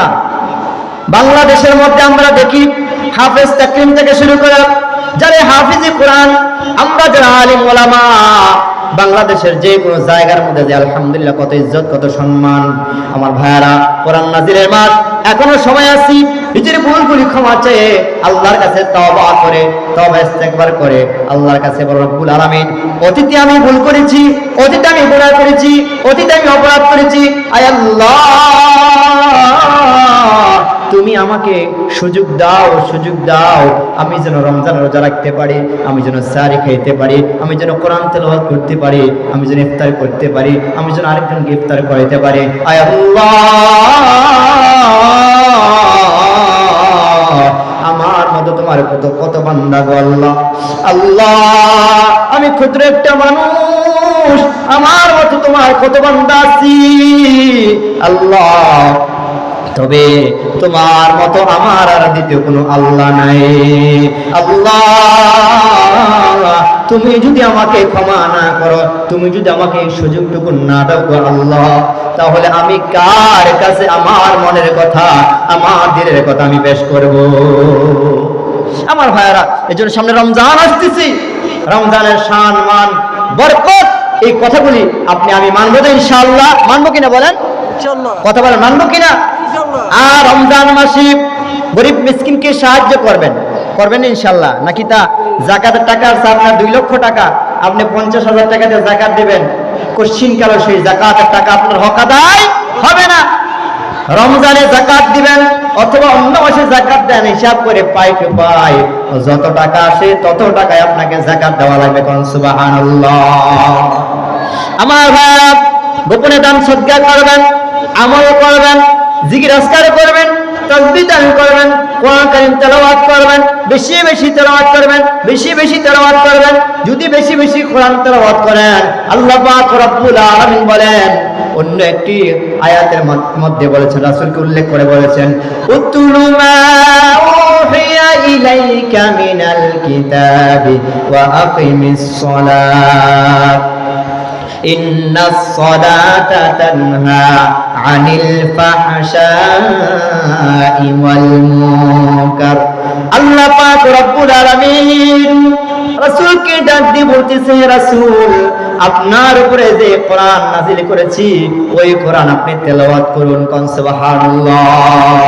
না। বাংলাদেশের মধ্যে আমরা দেখি হাফেজ তাকরিম থেকে শুরু করে যারা হাফিজি কোরআন, আমরা যারা আলিম ওলামা, বাংলাদেশের যে কোনো জায়গার মধ্যে যে আলহামদুলিল্লাহ কত ইজ্জত, কত সম্মান। আমার ভাইয়ারা, কোরআন নাজিরের মাস এখনও সময় আছি, নিজের ভুলগুলি ক্ষমা চেয়ে আল্লাহর কাছে তওবা করে, তওবা ইস্তেগফার করে আল্লাহর কাছে বড় রব্বুল আলামিন, অতীতে আমি ভুল করেছি, অতীতে আমি গুনাহ করেছি, অতীতে আমি অপরাধ করেছি, আয় আল্লাহ! তুমি আমাকে সুযোগ দাও সুযোগ দাও। আমি যেন রমজান রোজা রাখতে পারি, আমি যেন সারি খাইতে পারি, আমি যেন কোরআন তেলাওয়াত করতে পারি, আমি যেন ইফতার করতে পারি, আমি যেন আরেকজনকে ইফতার করাইতে পারি। আমার মতো তোমার কত কত বান্দা গো আল্লাহ। আল্লাহ! আমি ক্ষুদ্র একটা মানুষ, আমার মতো তোমার কত বান্দা আছি। আল্লাহ! তবে তোমার মতো আমার আর দ্বিতীয় কোনো আল্লাহ নাই। আল্লাহ তুমি যদি আমাকে ক্ষমা না করো তুমি যদি আমাকে এই সুযোগটুকু না দাও আল্লাহ তাহলে আমি কার কাছে আমার মনের কথা আমার দিলের কথা আমি পেশ করব? আমার ভাইয়ারা এই জন্য সামনে রমজান আসতেছি। রমজানের শান মান বরকত এই কথাগুলি আপনি আমি মানবো তো ইনশাআল্লাহ। মানবো কিনা বলেন? কথা বলেন মানবো কিনা? আর রমজান মাসে গরিব মিসকিনকে সাহায্য করবেন। করবেন ইনশাল্লাহ নাকি তা জাকাতের টাকা আছে আপনার দুই লক্ষ টাকা? আপনি পঞ্চাশ হাজার টাকা দিয়ে জাকাত দিবেন। কোশ্চিন কালো সেই জাকাতের টাকা আপনার হক আদায় হবে না। রমজানে জাকাত দিবেন অথবা অন্য মাসে জাকাত দেন, হিসাব করে পাই টু পাই। যত টাকা আসে তত টাকায় আপনাকে জাকাত দেওয়া লাগবে কোন? সুবহানাল্লাহ। আমার ভাই গোপনে দান সদ্গা করবেন, আমল করবেন জিকির আসকার করবেন করবেন তেলাওয়াত করবেন, বেশি বেশি করবেন, বেশি বেশি করবেন, যদি বেশি বেশি করেন, আল্লাহ বলেন, অন্য একটি আয়াতের মধ্যে বলেছেন, রাসূলকে উল্লেখ করে বলেছেন উতুলু মা উহিয়া ইলাইকা عن الفحشاء والمنكر আল্লাহ পাক রব্বুল আলামিন রাসূলকে ডাক দিয়ে বলতেছে রাসূল আপনার উপরে যে কোরআন নাযিল করেছি ওই কোরআন আপনি তেলাওয়াত করুন কোন সুবহানাল্লাহ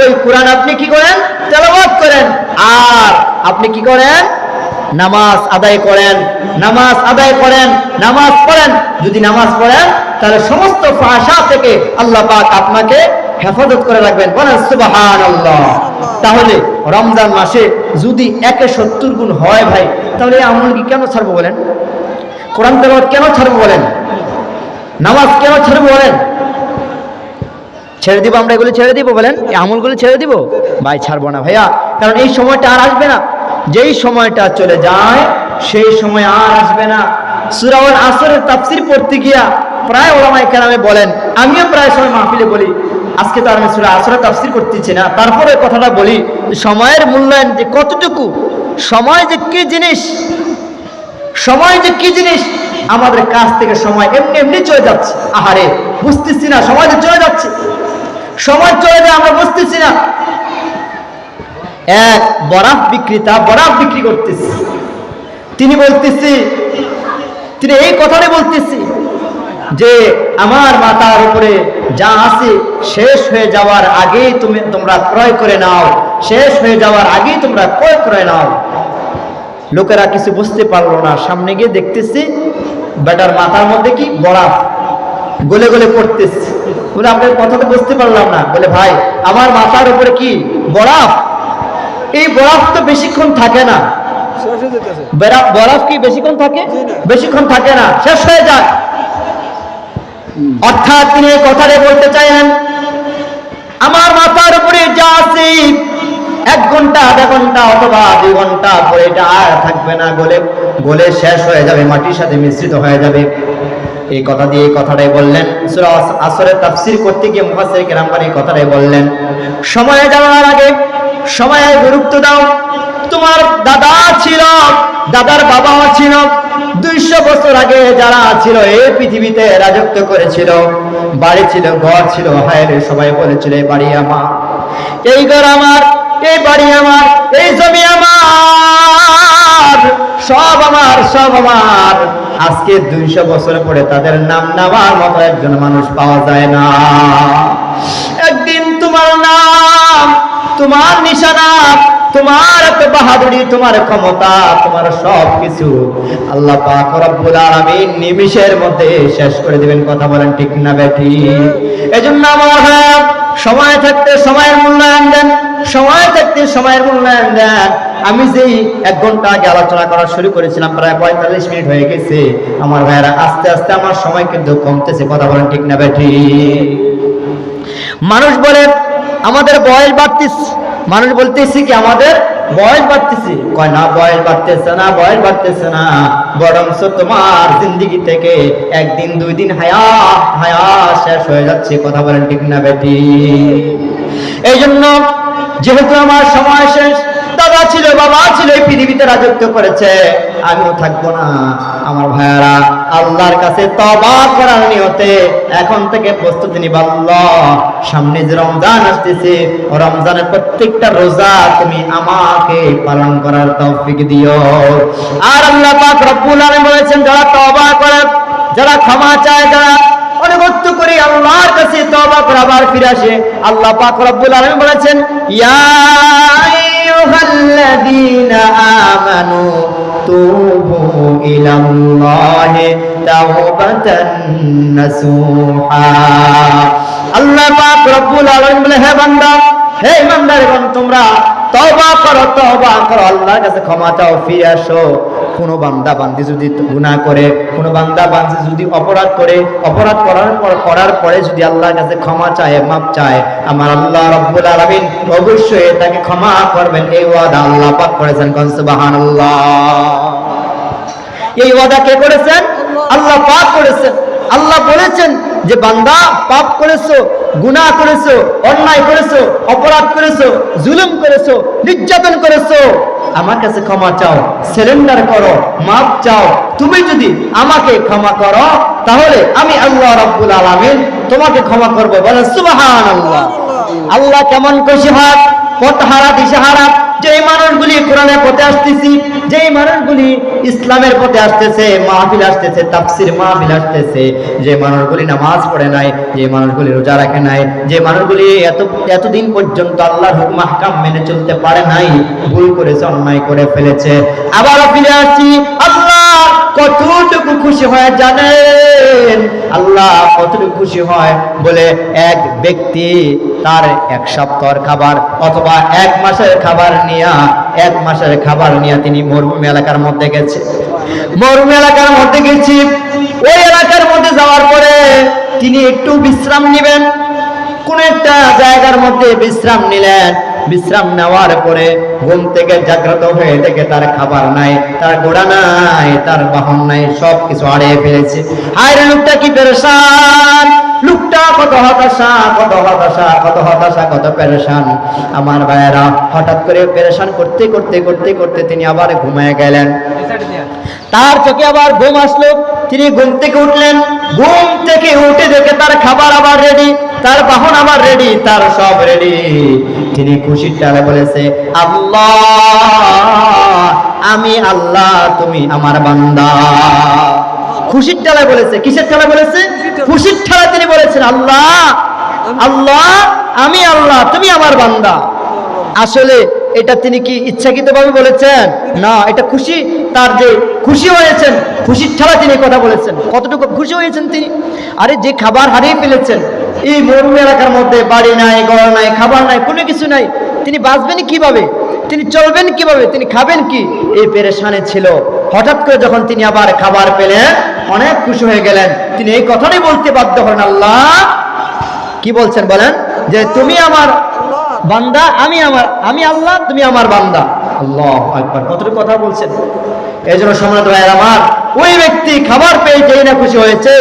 ওই কোরআন আপনি কি করেন তেলাওয়াত করেন আর আপনি কি করেন নামাজ আদায় করেন নামাজ আদায় করেন নামাজ পড়েন যদি নামাজ পড়েন তাহলে সমস্ত ফাঁসা থেকে আল্লাহ পাক আপনাকে হেফাজত করে রাখবেন। বলেন, সুবহানাল্লাহ। তাহলে রমজান মাসে যদি একে সত্তর গুণ হয় ভাই, তাহলে আমল কি কেন ছাড়বো বলেন? কোরআন তেলাওয়াত কেন ছাড়বো বলেন? নামাজ কেন ছাড়বো বলেন? ছেড়ে দিব, আমরা এগুলো ছেড়ে দিব বলেন? এই আমলগুলো ছেড়ে দিব? ভাই, ছাড়বো না ভাইয়া। কারণ এই সময়টা আর আসবে না। যেই সময়টা চলে যায়, সেই সময় আর আসবে না। সুরাউল আসরের তাফসির পড়তে গিয়া প্রায় ওলামাই কেরামে বলেন, আমিও প্রায় সময় মাহফিলে বলি, আজকে তো আমি সুরা আসরের তাফসির করতেছি না। তারপরে কথাটা বলি, সময়ের মূল্যায়ন যে কতটুকু, সময় যে কি জিনিস, সময় যে কি জিনিস, আমাদের কাছ থেকে সময় এমনি এমনি চলে যাচ্ছে। আহারে, বুঝতেছি না সময় যে চলে যাচ্ছে। সময় চলে যায়, আমরা বুঝতেছি না। এক, বরাফ বিক্রেতা বরাফ বিক্রি করতেছে। তিনি বলতেছি, তিনি এই কথাটাই বলতেছি যে আমার মাথার উপরে যা আছে শেষ হয়ে যাওয়ার আগেই তুমি তোমরা ক্রয় করে নাও। শেষ হয়ে যাওয়ার আগেই তোমরা ক্রয় করে নাও। লোকেরা কিছু বুঝতে পারল না। সামনে গিয়ে দেখতেছি বেটার মাথার মধ্যে কি বরাফ। গলে গলে পড়তেছে। বলে আপনার কথা তো বুঝতে পারলাম না। বলে ভাই আমার মাথার উপরে কি বরাফ? এই বরফ তো বেশিক্ষণ থাকে না। বরফ কি বেশিক্ষণ থাকে? বেশিক্ষণ থাকে না। শেষ হয়ে যায়। অর্থাৎ তিনি এই কথাটা বলতে চাইলেন, আমার মাথার উপরে যা আছে, এক ঘণ্টা, আধা ঘণ্টা অথবা দুই ঘণ্টা পরে এটা আর থাকবে না, গলে গলে শেষ হয়ে যাবে, মাটির সাথে মিশ্রিত হয়ে যাবে। এই কথা দিয়ে এই কথাটাই বললেন। আসরে তাফসীর করতে গিয়ে মুফাসসির কেরামগণ এই কথাটাই বললেন, সময়ে যাওয়ার আগে সময়ে গুরুত্ব দাও। তোমার দাদা ছিল, দাদার বাবাও ছিল দুইশো বছর আগে যারা ছিল, এই পৃথিবীতে রাজত্ব করেছিল, বাড়ি ছিল, ঘর ছিল হায় সবাই বলেছিল, এই বাড়ি আমার, এই ঘর আমার, এই বাড়ি আমার, এই জমি আমার, সব আমার সব আমার। আজকে দুইশো বছর পরে তাদের নাম নেওয়ার মতো একজন মানুষ পাওয়া যায় না। একদিন তোমার নাম, তোমার নিশানা তোমার এত বাহাদুরি, তোমার ক্ষমতা, তোমার সব কিছু আল্লাহ পাক নিমিষের মধ্যে শেষ করে দিবেন, কথা বলেন ঠিক না বেঠি? এজন্য আমার সময় থাকতে সময়ের মূল্যায়ন দেন, সময় থাকতে সময়ের মূল্যায়ন দেন। আমি যেই এক ঘণ্টা আগে আলোচনা করা শুরু করেছিলাম, প্রায় পঁয়তাল্লিশ মিনিট হয়ে গেছে। আমার ভাইয়েরা আস্তে আস্তে আমার সময় কিন্তু কমতেছে, কথা বলেন ঠিক না বেঠি? মানুষ বলে, আমাদের বয়স বাড়তিস মানুষ বলতেছি কি, আমাদের বয়স বাড়তেছে। কয়, না, বয়স বাড়তেছে না, বয়স বাড়তেছে না। বরঞ্চ তোমার জিন্দিগি থেকে একদিন দুই দিন হায়া হায়া শেষ হয়ে যাচ্ছে। কথা বলেন ঠিক না বেটি? এই জন্য যেহেতু আমার সময় শেষ, দাদা ছিল, বাবা ছিল, এই পৃথিবীতে রাজত্ব করেছে, আমিও থাকব না। আমার ভাইয়ারা আল্লাহর কাছে তবা করার নিয়তে এখন থেকে প্রস্তুতি নিব আল্লাহ। সামনে যে রমজান আসতেছে ও রমজানের প্রত্যেকটা রোজা তুমি আমাকে পালন করার তৌফিক দিও। আর আল্লাহ পাক রব্বুল আলামিন বলেছেন, যারা তবা করে, যারা ক্ষমা চায়, যারা অনুগত্য করে আল্লাহর কাছে তওবা করে আবার ফিরে আসে, আল্লাহ পাক রব্বুল আলামিন বলেছেন, ইয়া আইয়ুহাল্লাযীনা আমানু তুবু পাক রব্বুল আলামিন বলে, হে তোমরা করো করো, আল্লাহর কাছে ক্ষমা চাও, ফিরে আসো। কোনো বান্দা বান্দি যদি করে বান্দা বান্দি যদি অপরাধ করে, অপরাধ করার পর, করার পরে যদি আল্লাহর কাছে ক্ষমা চায় মাপ চায়, আমার আল্লাহ রব্বুল আলামিন অবশ্যই তাকে ক্ষমা করবেন, এই ওয়াদা আল্লাহ পাক করেছেন সুবহানাল্লাহ। এই ওয়াদা কে করেছেন? আল্লাহ। পাক করেছেন। আল্লাহ বলেছেন যে বান্দা পাপ করেছ গুনাহ করেছ অন্যায় করেছ অপরাধ করেছ জুলুম করেছ নির্যাতন করেছ। আমার কাছে ক্ষমা চাও সিলিন্ডার করো মাপ চাও। তুমি যদি আমাকে ক্ষমা করো তাহলে আমি আল্লাহ রাব্বুল আলামিন তোমাকে ক্ষমা করব বলেন সুবহানাল্লাহ। আল্লাহ কেমন খুশি হয় পথহারা দিশাহারা। যে মানুষগুলি কোরআনের পথে আসতেছি, যেই মানুষগুলি ইসলামের পথে আসতেছে, মাহফিল আসতেছে, তাফসির মাহফিল আসতেছে, যে মানুষগুলি নামাজ পড়ে নাই, যে মানুষগুলি রোজা রাখে নাই, যে মানুষগুলি এত, এতদিন পর্যন্ত আল্লাহর হুকুম আহকাম মেনে চলতে পারে নাই, ভুল করেছে, অন্যায় করে ফেলেছে। আবারও ফিরে আসছি আল্লাহ কতটুকু খুশি হয় জানেন? আল্লাহ কতটুকু খুশি হয় বলে এক ব্যক্তি তার এক সপ্তাহের খাবার অথবা এক মাসের খাবার নিয়া, এক মাসের খাবার নিয়ে তিনি মরুভূমি এলাকার মধ্যে গেছে। মরুভূমি এলাকার মধ্যে গেছি। ওই এলাকার মধ্যে যাওয়ার পরে তিনি একটু বিশ্রাম নেবেন। কোন একটা জায়গার মধ্যে বিশ্রাম নিলেন। বিশ্রাম নেওয়ার পরে ঘুম থেকে জাগ্রত হয়ে দেখে তার খাবার নাই, তার ঘোড়া নাই, তার বাহন নাই সব কিছু হারিয়ে ফেলেছে হায়রে লোকটা কি পেরেশান? লোকটা কত হতাশা কত হতাশা কত হতাশা, কত পেরেশান। আমার ভাইয়েরা, হঠাৎ করে পেরেশান করতে করতে করতে করতে তিনি আবার ঘুমিয়ে গেলেন। তার চোখে আবার ঘুম আসলো। তিনি ঘুম থেকে উঠলেন। ঘুম থেকে উঠে দেখে তার খাবার আবার রেডি তার বাহন আবার রেডি তার সব রেডি তিনি খুশির টালে বলেছে, আল্লাহ, আমি আল্লাহ, তুমি আমার বান্দা। খুশির ঠালায় বলেছে, কিসের ঠালা বলেছে? খুশির ঠালায় তিনি বলেছেন, আল্লাহ আল্লাহ, আমি আল্লাহ, তুমি আমার বান্দা। আসলে এটা তিনি কি ইচ্ছাকৃতভাবে বলেছেন? না, এটা খুশি, তার যে খুশি হয়েছেন, খুশির ছাড়া তিনি কথা বলেছেন। কতটুকু খুশি হয়েছেন তিনি? আরে, যে খাবার হারিয়ে ফেলেছেন, এই মরুম এলাকার মধ্যে বাড়ি নাই, ঘর নাই, খাবার নাই, কোনো কিছু নাই, তিনি বাঁচবেন কীভাবে? তিনি চলবেন কীভাবে? তিনি খাবেন কি? এই পেরেশানে ছিল। হঠাৎ করে যখন তিনি আবার খাবার পেলেন, অনেক খুশি হয়ে গেলেন। তিনি এই কথাটাই বলতে বাধ্য হন আল্লাহ, কি বলছেন বলেন? যে তুমি আমার বান্দা, আমি আমার, আমি আল্লাহ, তুমি আমার বান্দা। আল্লাহ একবার কতটুকু কথা বলছেন? এই জন্য সম্রাট ভাইয়ের আমার, ওই ব্যক্তি খাবার পেয়ে যেই না খুশি হয়েছে,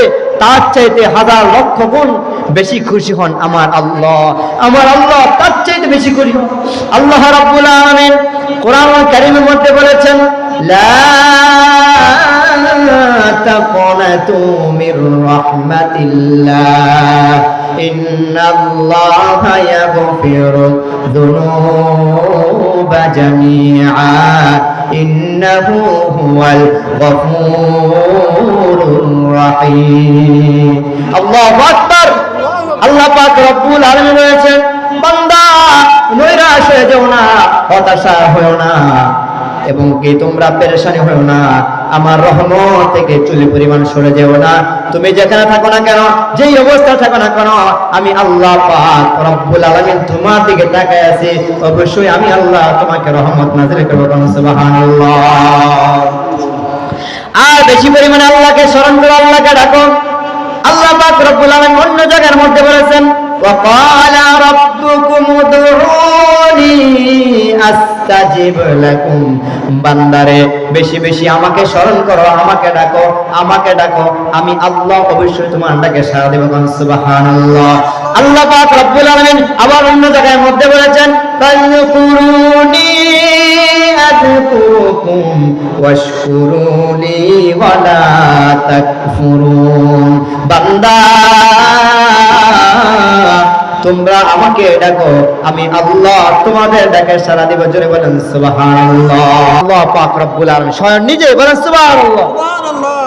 তার চাইতে হাজার লক্ষ গুণ বেশি খুশি হন আমার আল্লাহ। আমার আল্লাহ তার চাইতে বেশি খুশি হন। আল্লাহ রাব্বুল আলামিন কোরআন কারিমের মধ্যে বলেছেন, লা তাকনাতু মির রাহমাতিল্লাহ। إن الله يغفر الذنوب جميعا إنه هو الغفور الرحيم الله أكبر আল্লাহ পাক রব্বুল আলামিন রয়েছেন বান্দা নৈরাশ হয়ে যেও না হতাশা হয়েও না এবং কি তোমরা পেরেশানি হয়েও না আমার রহমত থেকে চুলি পরিমাণ সরে যেও না। তুমি যেখানে থাকো না কেন, যেই অবস্থা থাকো না কেন, আমি আল্লাহ রব্বুল আলামিন তোমার দিকে তাকায় আছি। অবশ্যই আমি আল্লাহ তোমাকে রহমত না করব সুবহানাল্লাহ। আর বেশি পরিমাণে আল্লাহকে স্মরণ করো আল্লাহকে ডাকো। আল্লাহ পাক রব্বুল আলামিন অন্য জায়গার মধ্যে বলেছেন وقال ربكم ادعوني আস্তাজিব লাকুম বান্দারে বেশি বেশি আমাকে স্মরণ করো আমাকে ডাকো আমাকে ডাকো আমি আল্লাহ অবশ্যই তোমার ডাকে সাড়া দেব কোন সুবহানাল্লাহ আল্লাহ পাক রব্বুল আলামিন আবার অন্য জায়গার মধ্যে বলেছেন আযকুরুকুম ওয়াশকুরুলি ওয়ালা তাকফুরুন বান্দা তোমরা আমাকে ডাকো আমি আল্লাহ তোমাদের ডাকে সারা দিব। জোরে বলেন সুবহানাল্লাহ। আল্লাহ পাক রব্বুল আলামিন স্বয়ং নিজে বলেন সুবহানাল্লাহ। সুবহানাল্লাহ।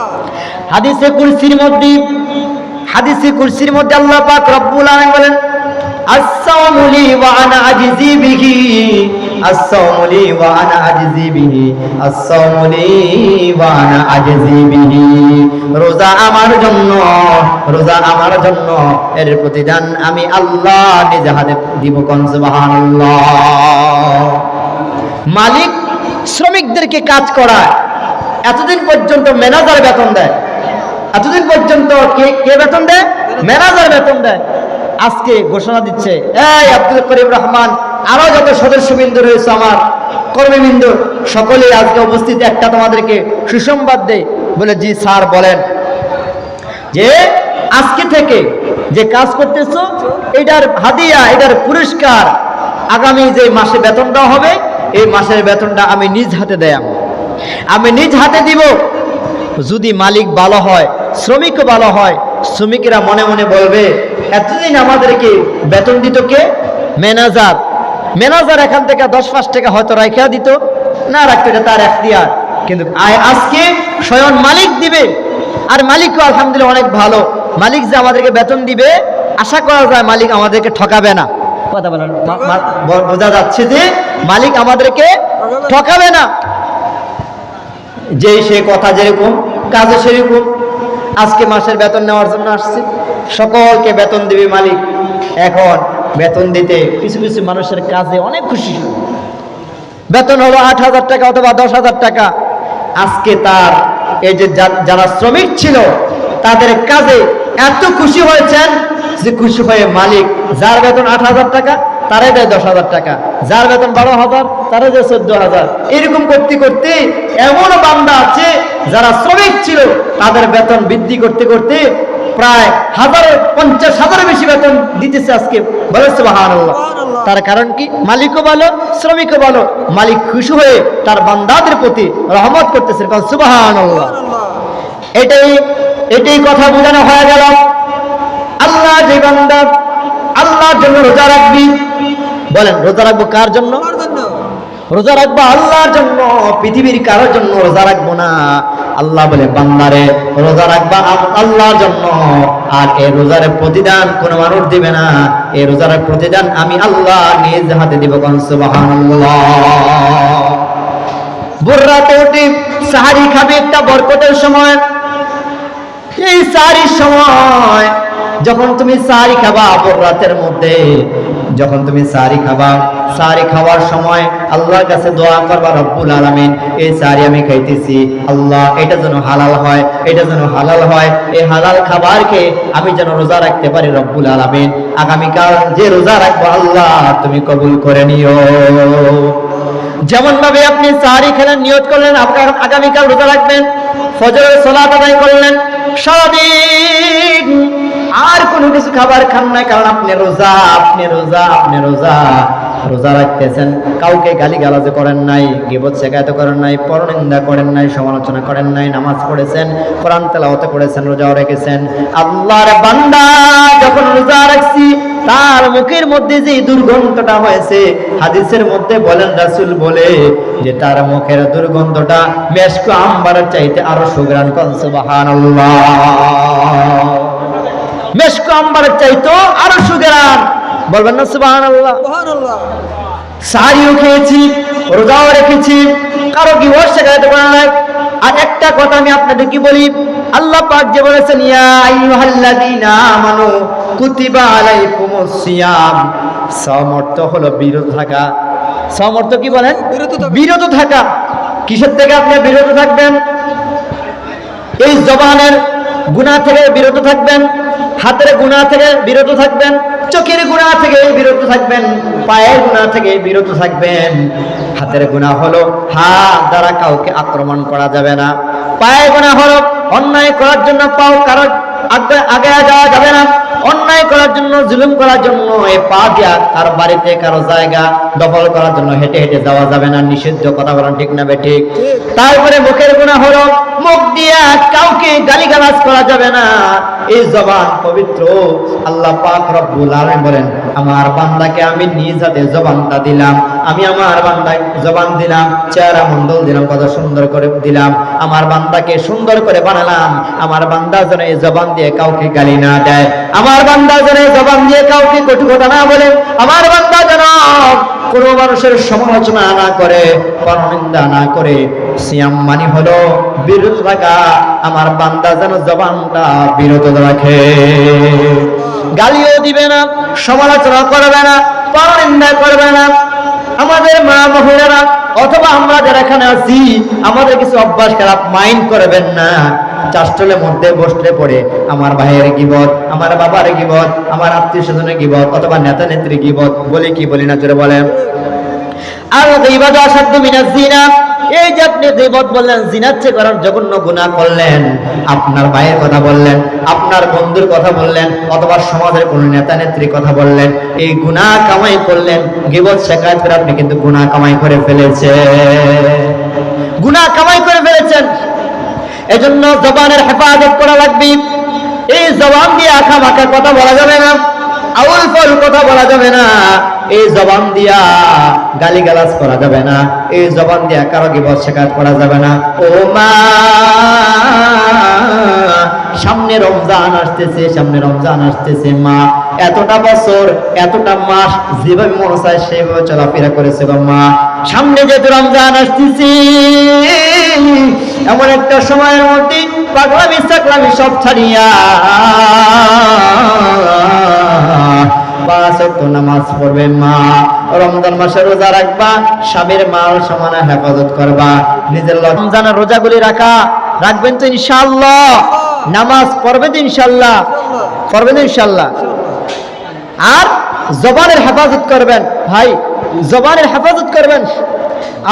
হাদিসে কুরসির মধ্যে হাদিসে কুরসির মধ্যে আল্লাহ পাক রব্বুল আলামিন বলেন আসসালামু লি ওয়া আনা আজজি বিহি রোজা আমার জন্য, রোজা আমার জন্য এর প্রতিদান আমি আল্লাহ নিজে হাতে দিব মালিক শ্রমিকদেরকে কাজ করায়, এতদিন পর্যন্ত ম্যানেজার বেতন দেয়। এতদিন পর্যন্ত কে কে বেতন দেয়? ম্যানেজার বেতন দেয়। আজকে ঘোষণা দিচ্ছে, এই আব্দুল করিম রহমান আরও যত সদস্যবৃন্দ রয়েছে আমার কর্মীবৃন্দ, সকলেই আজকে উপস্থিত। একটা তোমাদেরকে সুসংবাদ দেয় বলে জি স্যার বলেন যে আজকে থেকে যে কাজ করতেছ, এটার হাদিয়া, এটার পুরস্কার আগামী যে মাসে বেতনটা হবে, এই মাসের বেতনটা আমি নিজ হাতে দেয় আমি। নিজ হাতে দিব। যদি মালিক ভালো হয় শ্রমিকও ভালো হয়, শ্রমিকেরা মনে মনে বলবে, এতদিন আমাদেরকে বেতন দিত কে? ম্যানেজার ম্যানেজার এখান থেকে দশ পাঁচ টাকা হয়তো রাখিয়া দিত। না রাখতো এটা তার এখতিয়ার। কিন্তু আজকে স্বয়ং মালিক দিবে। আর মালিকও আলহামদুলিল্লাহ অনেক ভালো। মালিক যে আমাদেরকে বেতন দিবে আশা করা যায় মালিক আমাদেরকে ঠকাবে না। কথা বলেন। বোঝা যাচ্ছে যে মালিক আমাদেরকে ঠকাবে না। যেই সে কথা যেরকম কাজে সেরকম। আজকে মাসের বেতন নেওয়ার জন্য আসছে। সকলকে বেতন দিবে মালিক। এখন বেতন দিতে কিছু কিছু মানুষের কাজে অনেক খুশি। বেতন হলো আট হাজার টাকা অথবা দশ হাজার টাকা। আজকে তার এই যে যারা শ্রমিক ছিল, তাদের কাজে এত খুশি হয়েছেন যে খুশি হয়ে মালিক যার বেতন আট হাজার টাকা তারাই দেয় দশ হাজার টাকা। যার বেতন বারো হাজার, তারা দেয় চোদ্দ হাজার। এরকম করতে করতে এমন বান্দা আছে, যারা শ্রমিক ছিল, তাদের বেতন বৃদ্ধি করতে করতে প্রায় হাজারের পঞ্চাশ হাজারের বেশি বেতন দিতেছে আজকে। বলে সুবহানাল্লাহ। তার কারণ কি? মালিকও ভালো শ্রমিকও ভালো। মালিক খুশি হয়ে তার বান্দাদের প্রতি রহমত করতেছেন কারণ সুবহানাল্লাহ। এটাই এটাই কথা বোঝানো হয়ে গেল। আল্লাহ যে বান্দা আল্লাহর জন্য রোজা রাখবি। বলেন রোজা রাখব কার জন্য। রোজা রাখব আল্লাহর জন্য। পৃথিবীর কারোর জন্য রোজা রাখব না। আল্লাহ বলে, বান্দারে, রোজা রাখবা আল্লাহর জন্য। আর এই রোজার প্রতিদান কোনো মানুষ দিবে না। এই রোজার প্রতিদান আমি আল্লাহ নিজ হাতে দিব কোন সাহারি খাবে একটা বরকতের সময়। এই সাহারির সময় যখন তুমি সাহারি খাবা অপর রাতের মধ্যে যখন তুমি সারি খাবা, সারি খাওয়ার সময় আল্লাহর কাছে দোয়া করবা, রব্বুল আলামিন, এই সারি আমি খাইতেছি। আল্লাহ, এটা যেন হালাল হয়, এটা যেন হালাল হয়। এই হালাল খাবারকে আমি যেন রোজা রাখতে পারি, রব্বুল আলামিন। আগামীকাল যে রোজা রাখব, আল্লাহ, তুমি কবুল করে নিও। যেমন ভাবে আপনি সাহারি খেলেন, নিয়ত করলেন আপনার আগামীকাল রোজা রাখবেন, ফজরের সোলা আদায় করলেন, সারাদিন আর কোনো কিছু খাবার খান না কারণ আপনি রোজা আপনি রোজা আপনি রোজা। রোজা রাখতেছেন, কাউকে গালি গালাজ করেন নাই, গিবত শেখায়ত করেন নাই, পরনিন্দা করেন নাই, সমালোচনা করেন নাই, নামাজ পড়েছেন, কোরআন তেলাওয়াতে করেছেন, রোজাও রেখেছেন। আল্লাহর বান্দা যখন রোজা রাখছি, তার মুখের মধ্যে যে দুর্গন্ধটা হয়েছে, হাদিসের মধ্যে বলেন রাসুল বলে যে তার মুখের দুর্গন্ধটা মেশকু আম্বারের চাইতে আরও সুগ্রাণ কন সুবহানাল্লাহ। মেশকু আম্বারের চাইতো আরও সুগ্রাণ বলবেন না সুবহানাল্লাহ। সুবহানাল্লাহ। সারিও খেয়েছি রোজাও রেখেছি কারও কি ওর শেখাতে পারে না? আর একটা কথা আমি আপনাদের কি বলি আল্লাহ পাক যে বলেছেন ইয়া আইয়ুহাল্লাযীনা আমানু কুতিবা আলাইকুমুস সিয়াম। সমর্থ হলো বিরত থাকা। সমর্থ কি বলেন। বিরত থাকা। কিসের থেকে আপনি বিরত থাকবেন? এই জবানের গুনাহ থেকে বিরত থাকবেন হাতের গুনাহ থেকে বিরত থাকবেন চোখের গুনাহ থেকে বিরত থাকবেন পায়ের গুণা থেকে বিরত থাকবেন। হাতের গুনাহ হলো হাত দ্বারা কাউকে আক্রমণ করা যাবে না। পায়ের গুনাহ হলো অন্যায় করার জন্য পাও কারও আগে যাওয়া যাবে না। অন্যায় করার জন্য জুলুম করার জন্য এই পা দিয়া কারও বাড়িতে কারও জায়গা দখল করার জন্য হেঁটে হেঁটে যাওয়া যাবে না। নিষিদ্ধ কথা বলেন ঠিক না বে ঠিক? তারপরে মুখের গুণা হলো মুখ দিয়া কাউকে গালিগালাজ করা যাবে না। এই জবান পবিত্র। আল্লাহ পাক রব্বুল আলামিন বলেন, আমার বান্দাকে আমি নিজ হাতে জবানটা দিলাম। আমি আমার বান্দায় জবান দিলাম, চেহারা মন্ডল দিলাম কত সুন্দর করে দিলাম। আমার বান্দাকে সুন্দর করে বানালাম। আমার বান্দা যেন এই জবান দিয়ে কাউকে গালি না দেয়। আমার বান্দা যেন জবান দিয়ে কাউকে কটু কথা না বলে। আমার বান্দা যেন কোনো মানুষের সমালোচনা না করে পরনিন্দা না করে, সিয়াম মানি হলো বিরত থাকা আমার বান্দা যেন জবানটা বিরত রাখে। গালিও দিবে না, সমালোচনা করবে না পরনিন্দা করবে না। আমাদের মা মহিলারা, অথবা আমরা যারা এখানে আছি, আমাদের কিছু অভ্যাস খারাপ মাইন্ড করবেন না। চাষ্টলের মধ্যে বসলে পড়ে আমার ভাইয়ের গিবত, আমার বাবার গিবত, আমার আত্মীয় স্বজনের গিবত অথবা নেতা নেত্রী গিবত, বলি কি বলি না এই যে আপনি বন্ধুর কথা বললেন, অথবা সমাজের কোন নেতা নেত্রীর কথা বললেন, এই কামাই করলেন করে আপনি কিন্তু গুনাহ কামাই করে ফেলেছেন। গুনাহ কামাই করে ফেলেছেন এজন্য জবানের হেফাজত করা লাগবে। এই জবান দিয়ে আঁকা মাখা কথা বলা যাবে না, আউল ফল কথা বলা যাবে না, এই জবান দিয়া গালি গালাজ করা যাবে না, এই জবান দিয়া কারও গিবত শেখাত করা যাবে না। ও মা সামনে রমজান আসতেছে, সামনে রমজান আসতেছে, মা। এতটা বছর, এতটা মাস যেভাবে মনে চায়, সেভাবে চলাফেরা করেছে গো মা। সামনে যেহেতু রমজান আসতেছে, এমন একটা সময়ের মধ্যে পাগলামি সাকলামি সব ছাড়িয়া পড়বে, মা। রমজান মাসে রোজা রাখবা, স্বামীর মাল সমানে হেফাজত করবা। নিজের রোজাগুলি রাখা, রাখবেন তো ইনশাআল্লাহ। নামাজ পড়বে তো ইনশাআল্লাহ। পড়বে তো ইনশাআল্লাহ। আর জবানের হেফাজত করবেন। ভাই জবানের হেফাজত করবেন।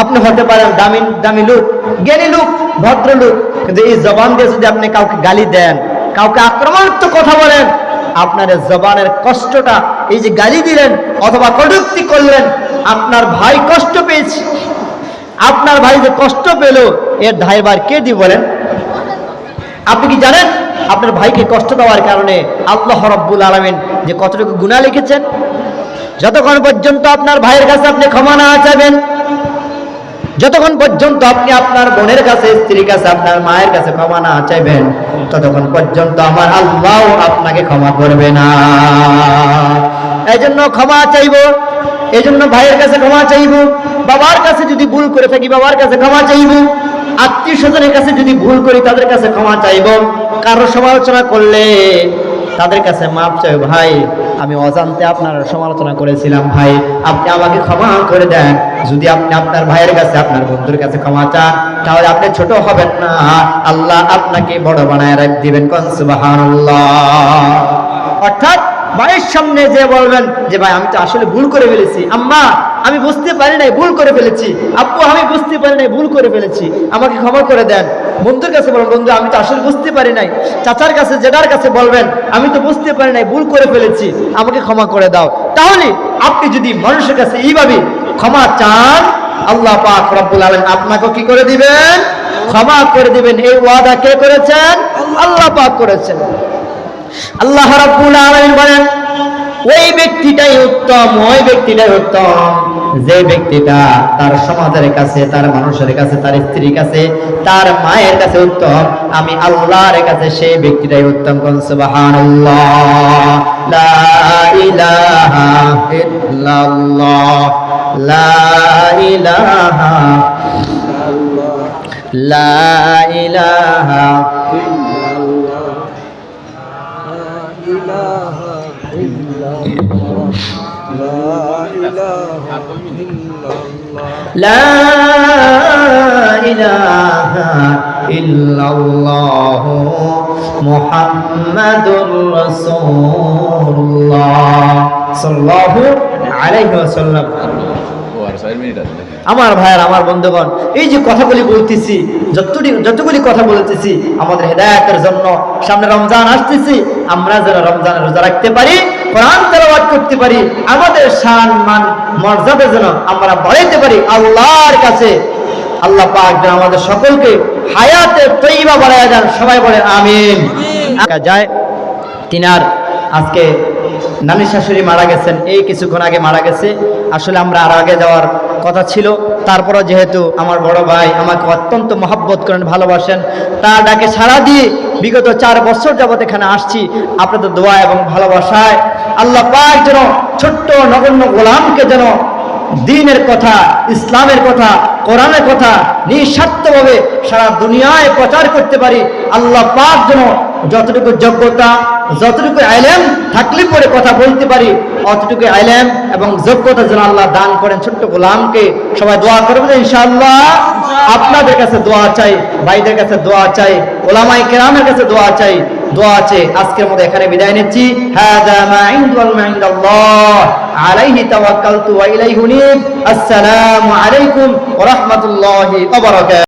আপনি হতে পারেন দামি দামি লোক জ্ঞানী লোক ভদ্র লোক। কিন্তু এই জবান দিয়ে যদি আপনি কাউকে গালি দেন কাউকে আক্রমণাত্মক কথা বলেন আপনার জবানের কষ্টটা এই যে গালি দিলেন অথবা কটূক্তি করলেন আপনার ভাই কষ্ট পেয়েছে। আপনার ভাই যে কষ্ট পেল এর ধাইবার কে দি বলেন? আপনি কি জানেন? আপনার ভাইকে কষ্ট দেওয়ার কারণে আল্লাহ রব্বুল আলমিন যে কতটুকু গুণা লিখেছেন? যতক্ষণ পর্যন্ত আপনার ভাইয়ের কাছে আপনি ক্ষমা না চাইবেন, যতক্ষণ পর্যন্ত আপনি আপনার বোনের কাছে, স্ত্রীর কাছে, আপনার মায়ের কাছে ক্ষমা না চাইবেন, ততক্ষণ পর্যন্ত আমার আল্লাহ আপনাকে ক্ষমা করবে না। এই জন্য ক্ষমা চাইব এই জন্য ভাইয়ের কাছে ক্ষমা চাইব, বাবার কাছে যদি ভুল করে থাকি, বাবার কাছে ক্ষমা চাইব। আত্মীয় স্বজনের কাছে যদি ভুল করি, তাদের কাছে ক্ষমা চাইব। কারও সমালোচনা করলে তাদের কাছে মাপ চাই ভাই, আমি অজান্তে আপনার সমালোচনা করেছিলাম, ভাই। আপনি আমাকে ক্ষমা করে দেন। যদি আপনি আপনার ভাইয়ের কাছে, আপনার বন্ধুর কাছে ক্ষমা চান, তাহলে আপনি ছোট হবেন না। আল্লাহ আপনাকে বড় বানায় রাখ দিবেন কন সুবহানাল্লাহ। অর্থাৎ ভাইয়ের সামনে যে বলবেন যে ভাই আমি তো আসলে ভুল করে ফেলেছি। আম্মা আমি বুঝতে পারি নাই ভুল করে ফেলেছি। আব্বু আমি বুঝতে পারি নাই ভুল করে ফেলেছি। আমাকে ক্ষমা করে দেন। বন্ধুর কাছে বলবেন বন্ধু আমি তো আসলে বুঝতে পারি নাই। চাচার কাছে জেদার কাছে বলবেন আমি তো বুঝতে পারি নাই ভুল করে ফেলেছি। আমাকে ক্ষমা করে দাও। তাহলে আপনি যদি মানুষের কাছে এইভাবে ক্ষমা চান আল্লাহ পাক রব্বুল আলামিন আপনাকে কি করে দিবেন? ক্ষমা করে দিবেন। এই ওয়াদা কে করেছেন? আল্লাহ পাক করেছেন। আল্লাহ রাব্বুল আলামিন বলেন, ওই ব্যক্তিটাই উত্তম, ওই ব্যক্তিটাই উত্তম। যে ব্যক্তিটা তার সমাজের কাছে, তার মানুষের কাছে, তার স্ত্রীর কাছে, তার মায়ের কাছে উত্তম, আমি আল্লাহর কাছে সেই ব্যক্তিটাই উত্তম কোন? সুবহানাল্লাহ। লা লা ইলাহা لا إله إلا الله محمد رسول الله صلى الله عليه وسلم ও আর ছয় মিনিট আছে দেখেন আমার ভাইয়ার আমার বন্ধুগণ এই যে কথাগুলি বলতেছি যতটি যতগুলি কথা বলতেছি আমাদের হেদায়তের জন্য সামনে রমজান আসতেছি আমরা যেন রমজানের রোজা রাখতে পারি কোরআন তেলাওয়াত করতে পারি, আমাদের সান মান, মর্যাদা যেন আমরা বাড়াইতে পারি, আল্লাহর কাছে। আল্লাহ পাক যেন আমাদের সকলকে হায়াতে তৈবা বাড়ায় দেন, সবাই বলে আমিন। যায়। তিনার আজকে নানি শাশুড়ি মারা গেছেন, এই কিছুক্ষণ আগে মারা গেছে। আসলে আমরা আর আগে যাওয়ার কথা ছিল। তারপরও যেহেতু আমার বড় ভাই আমাকে অত্যন্ত মহাব্বত করেন, ভালোবাসেন, তার ডাকে সারা দিয়ে বিগত চার বছর যাবত এখানে আসছি। আপনাদের দোয়া এবং ভালোবাসায় আল্লাহ পাক যেন ছোট্ট নগণ্য গোলামকে যেন দিনের কথা, ইসলামের কথা, কোরআনের কথা নিঃস্বার্থভাবে সারা দুনিয়ায় প্রচার করতে পারি, আল্লাহ পাক যেন যতটুকু যোগ্যতা, যতটুকু আইলেম থাকলে পরে কথা বলতে পারি, অতটুকু আইলেম এবং যোগ্যতা যেন আল্লাহ দান করেন ছোট্ট গোলামকে। সবাই দোয়া করবেন ইনশাআল্লাহ? আপনাদের কাছে দোয়া চাই, ভাইদের কাছে দোয়া চাই ওলামাই কেরামের কাছে দোয়া চাই, দোয়া আছে। আজকের মতো এখানে বিদায় নিচ্ছি। আলাইহি তাওয়াক্কালতু আলাইকুম ওয়া